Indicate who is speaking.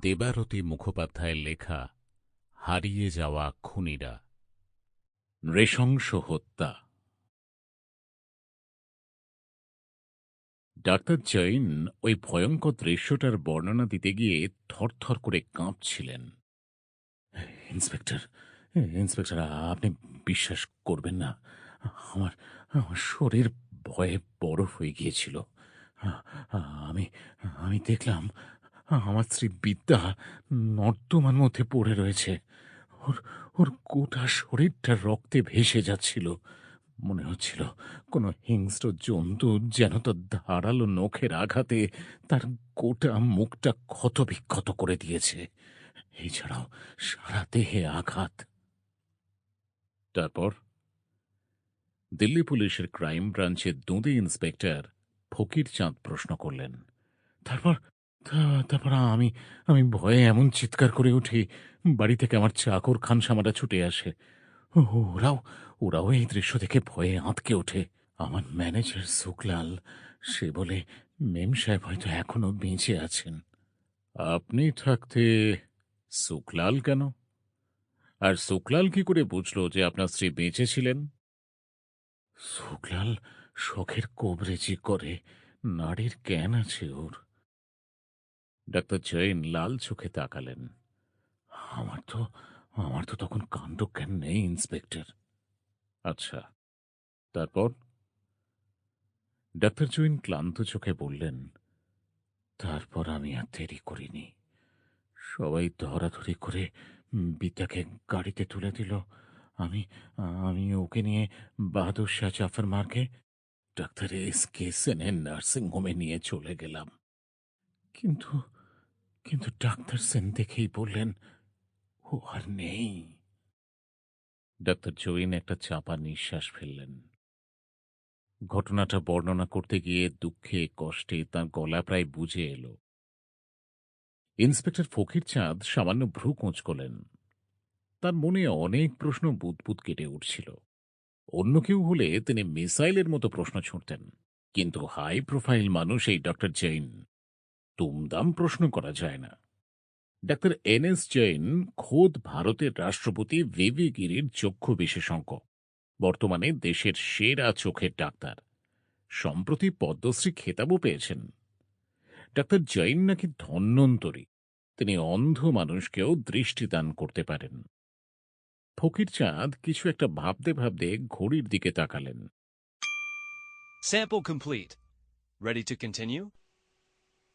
Speaker 1: দেবারতী মুখোপাধ্যায়ের লেখা হারিয়ে যাওয়া খুনিরা। নৃশংস হত্যা। ডাক্তার জৈন ওই ভয়ঙ্কর দৃশ্যটার বর্ণনা দিতে গিয়ে থরথর করে কাঁপছিলেন। ইন্সপেক্টর ইন্সপেক্টর, আপনি বিশ্বাস করবেন না, আমার আমার শরীর ভয়ে বরফ হয়ে গিয়েছিল। আমি আমি দেখলাম আমার স্ত্রী বিদ্যা নর্দমার মধ্যে পড়ে রয়েছে। ওর ওর গোটা শরীরটা রক্তে ভেসে যাচ্ছিল। মনে হচ্ছিল কোনো হিংস্র জন্তু যেন তার ধারালো নখের আঘাতে তার গোটা মুখটা ক্ষতবিক্ষত করে দিয়েছে। এছাড়াও সারা দেহে আঘাত। তারপর দিল্লি পুলিশের ক্রাইম ব্রাঞ্চের দুঁদে ইন্সপেক্টর ফকির চাঁদ প্রশ্ন করলেন। তারপর তারপর আমি আমি ভয়ে এমন চিৎকার করে উঠি, বাড়ি থেকে আমার চাকর খানসামাটা ছুটে আসে। ওরাও ওরাও এই দৃশ্য দেখে ভয়ে আঁতকে ওঠে। আমার ম্যানেজার শুক্লাল সে বলে, মেম সাহেব হয়তো এখনও বেঁচে আছেন। আপনি থাকতে শুক্লাল কেন? আর শুক্লাল কি করে বুঝল যে আপনার স্ত্রী বেঁচে ছিলেন? শুক্লাল শখের কোবরেজি করে নারীর জ্ঞান আছে ওর। ডাক্তার জৈন লাল চোখে তাকালেন। আমার তো আমার তো তখন কাণ্ডজ্ঞান নেই, ইন্সপেক্টর। আচ্ছা তারপর? ডাক্তার জৈন ক্লান্ত চোখে বললেন, তারপর আমি আর দেরি করিনি। সবাই ধরাধরি করে বিদ্যাকে গাড়িতে তুলে দিল। আমি আমি ওকে নিয়ে বাহাদুর শাহ জাফর মার্গে ডাক্তার এস কে সেনের নার্সিং হোমে নিয়ে চলে গেলাম। কিন্তু কিন্তু ডাক্তার সেন দেখেই বললেন, ও আর নেই। ডাক্তার জৈন একটা চাপা নিঃশ্বাস ফেললেন। ঘটনাটা বর্ণনা করতে গিয়ে দুঃখে, কষ্টে তার গলা প্রায় বুঝে এলো। ইন্সপেক্টর ফকির চাঁদ সামান্য ভ্রু কোঁচকলেন তার মনে অনেক প্রশ্ন বুদবুদ কেটে উঠছিল। অন্য কেউ হলে তিনি মিসাইলের মতো প্রশ্ন ছুঁড়তেন। কিন্তু হাই প্রোফাইল মানুষ এই ডক্টর জৈন তুমদাম প্রশ্ন করা যায় না। ডাক্তার এন এস জৈন খোদ ভারতের রাষ্ট্রপতি ভিভি গিরির চক্ষু বিশেষজ্ঞ, বর্তমানে দেশের সেরা চোখের ডাক্তার। সম্প্রতি পদ্মশ্রী খেতাবও পেয়েছেন। ডাক্তার জৈন নাকি ধন্বন্তরী, তিনি অন্ধ মানুষকেও দৃষ্টিদান করতে পারেন। ফকির চাঁদ কিছু একটা ভাবতে ভাবতে ঘড়ির দিকে তাকালেন।
Speaker 2: Sample complete. Ready to continue?